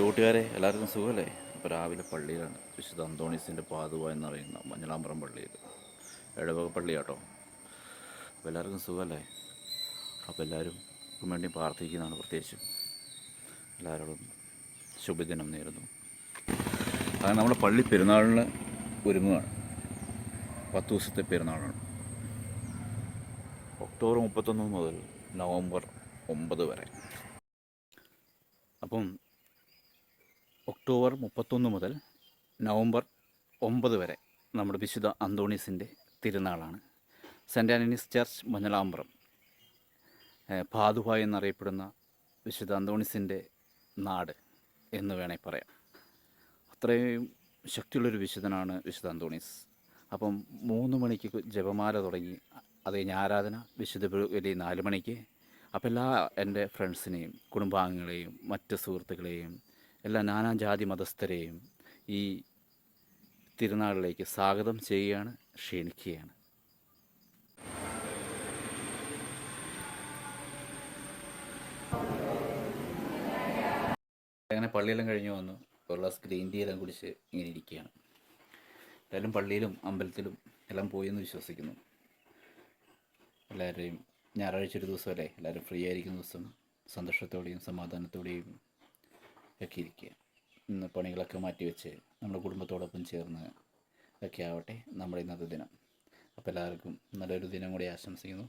കൂട്ടുകാരെ എല്ലാവർക്കും സുഖമല്ലേ? ഇപ്പോൾ രാവിലെ പള്ളിയിലാണ്. വിശുദ്ധ അന്തോണീസിന്റെ പാതുവ എന്നറിയുന്ന മഞ്ഞളാമ്പുറം പള്ളിയിൽ ഇടവക പള്ളി കേട്ടോ. അപ്പോൾ എല്ലാവർക്കും സുഖമല്ലേ? അപ്പോൾ എല്ലാവരും വേണ്ടി പ്രാർത്ഥിക്കുന്നതാണ് പ്രത്യേകിച്ചും. എല്ലാവരോടും ശുഭദിനം നേരുന്നു. അങ്ങനെ നമ്മുടെ പള്ളി പെരുന്നാളിന് ഒരുങ്ങുകയാണ്. പത്ത് ദിവസത്തെ പെരുന്നാളാണ്. ഒക്ടോബർ മുപ്പത്തൊന്ന് മുതൽ നവംബർ ഒമ്പത് വരെ. അപ്പം ഒക്ടോബർ മുപ്പത്തൊന്ന് മുതൽ നവംബർ ഒമ്പത് വരെ നമ്മുടെ വിശുദ്ധ അന്തോണീസിന്റെ തിരുനാളാണ്. Saint Antony's church Manjalampuram. ഏഹ് എന്നറിയപ്പെടുന്ന വിശുദ്ധ അന്തോണീസിന്റെ നാട് എന്ന് വേണേൽ പറയാം. അത്രയും ശക്തിയുള്ളൊരു വിശുദ്ധനാണ് വിശുദ്ധ അന്തോണീസ്. അപ്പം മൂന്ന് മണിക്ക് ജപമാല തുടങ്ങി അത് കഴിഞ്ഞ് ആരാധന വിശുദ്ധ ബലി നാല് മണിക്ക്. അപ്പോൾ എല്ലാ എന്റെ ഫ്രണ്ട്സിനെയും കുടുംബാംഗങ്ങളെയും മറ്റ് സുഹൃത്തുക്കളെയും എല്ലാ നാനാജാതി മതസ്ഥരെയും ഈ തിരുനാളിലേക്ക് സ്വാഗതം ചെയ്യുകയാണ് ക്ഷണിക്കുകയാണ്. അങ്ങനെ പള്ളിയെല്ലാം കഴിഞ്ഞ് വന്നു. ഒരു ഗ്ലാസ് ഗ്രീൻ ടീ എല്ലാം കുടിച്ച് ഇങ്ങനെ ഇരിക്കുകയാണ്. എല്ലാവരും പള്ളിയിലും അമ്പലത്തിലും എല്ലാം പോയി എന്ന് വിശ്വസിക്കുന്നു. എല്ലാവരെയും ഞായറാഴ്ച ഒരു ദിവസം അല്ലേ? എല്ലാവരും ഫ്രീ ആയിരിക്കുന്ന ദിവസം സന്തോഷത്തോടെയും സമാധാനത്തോടെയും ഒക്കെ ഇരിക്കുക. ഇന്ന് പണികളൊക്കെ മാറ്റി വെച്ച് നമ്മുടെ കുടുംബത്തോടൊപ്പം ചേർന്ന് ഒക്കെ ആവട്ടെ നമ്മുടെ ഇന്നത്തെ ദിനം. അപ്പോൾ എല്ലാവർക്കും നല്ലൊരു ദിനം കൂടി ആശംസിക്കുന്നു.